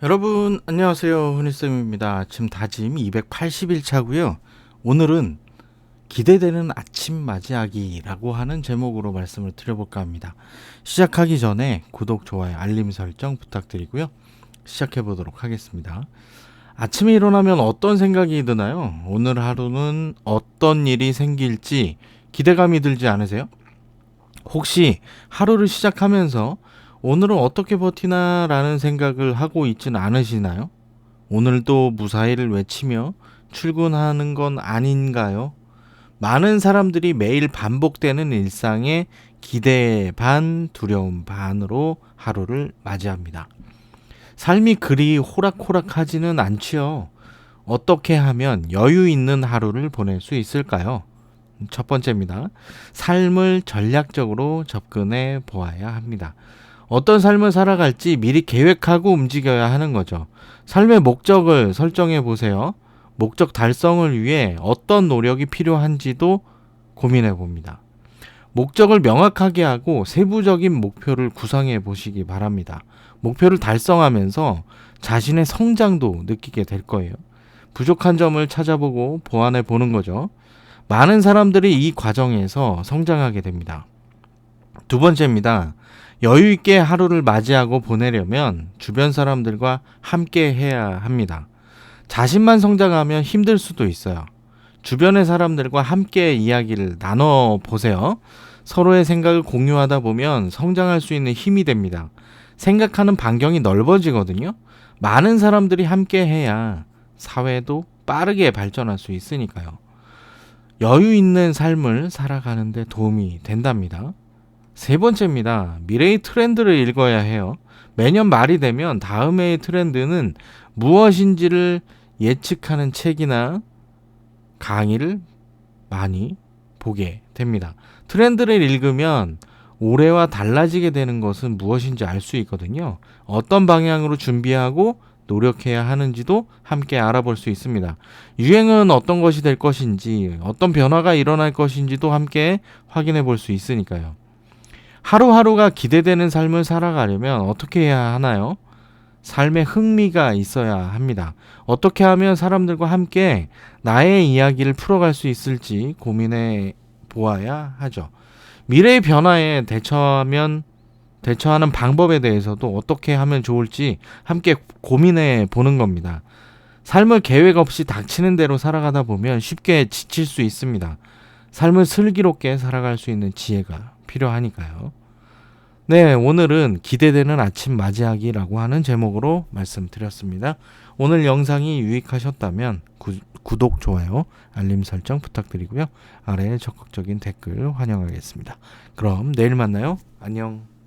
여러분 안녕하세요. 훈이쌤입니다. 아침 다짐 281차고요. 오늘은 기대되는 아침 맞이하기라고 하는 제목으로 말씀을 드려볼까 합니다. 시작하기 전에 구독 좋아요 알림 설정 부탁드리고요. 시작해 보도록 하겠습니다. 아침에 일어나면 어떤 생각이 드나요? 오늘 하루는 어떤 일이 생길지 기대감이 들지 않으세요? 혹시 하루를 시작하면서 오늘은 어떻게 버티나라는 생각을 하고 있지는 않으시나요? 오늘도 무사히를 외치며 출근하는 건 아닌가요? 많은 사람들이 매일 반복되는 일상에 기대 반, 두려움 반으로 하루를 맞이합니다. 삶이 그리 호락호락하지는 않지요. 어떻게 하면 여유 있는 하루를 보낼 수 있을까요? 첫 번째입니다. 삶을 전략적으로 접근해 보아야 합니다. 어떤 삶을 살아갈지 미리 계획하고 움직여야 하는 거죠. 삶의 목적을 설정해 보세요. 목적 달성을 위해 어떤 노력이 필요한지도 고민해 봅니다. 목적을 명확하게 하고 세부적인 목표를 구상해 보시기 바랍니다. 목표를 달성하면서 자신의 성장도 느끼게 될 거예요. 부족한 점을 찾아보고 보완해 보는 거죠. 많은 사람들이 이 과정에서 성장하게 됩니다. 두 번째입니다. 여유 있게 하루를 맞이하고 보내려면 주변 사람들과 함께 해야 합니다. 자신만 성장하면 힘들 수도 있어요. 주변의 사람들과 함께 이야기를 나눠 보세요. 서로의 생각을 공유하다 보면 성장할 수 있는 힘이 됩니다. 생각하는 반경이 넓어지거든요. 많은 사람들이 함께 해야 사회도 빠르게 발전할 수 있으니까요. 여유 있는 삶을 살아가는데 도움이 된답니다. 세 번째입니다. 미래의 트렌드를 읽어야 해요. 매년 말이 되면 다음 해의 트렌드는 무엇인지를 예측하는 책이나 강의를 많이 보게 됩니다. 트렌드를 읽으면 올해와 달라지게 되는 것은 무엇인지 알 수 있거든요. 어떤 방향으로 준비하고 노력해야 하는지도 함께 알아볼 수 있습니다. 유행은 어떤 것이 될 것인지, 어떤 변화가 일어날 것인지도 함께 확인해 볼 수 있으니까요. 하루하루가 기대되는 삶을 살아가려면 어떻게 해야 하나요? 삶에 흥미가 있어야 합니다. 어떻게 하면 사람들과 함께 나의 이야기를 풀어갈 수 있을지 고민해 보아야 하죠. 미래의 변화에 대처하면 대처하는 방법에 대해서도 어떻게 하면 좋을지 함께 고민해 보는 겁니다. 삶을 계획 없이 닥치는 대로 살아가다 보면 쉽게 지칠 수 있습니다. 삶을 슬기롭게 살아갈 수 있는 지혜가 필요하니까요. 네, 오늘은 기대되는 아침 맞이하기라고 하는 제목으로 말씀드렸습니다. 오늘 영상이 유익하셨다면 구, 구독, 좋아요, 알림 설정 부탁드리고요. 아래에 적극적인 댓글 환영하겠습니다. 그럼 내일 만나요. 안녕.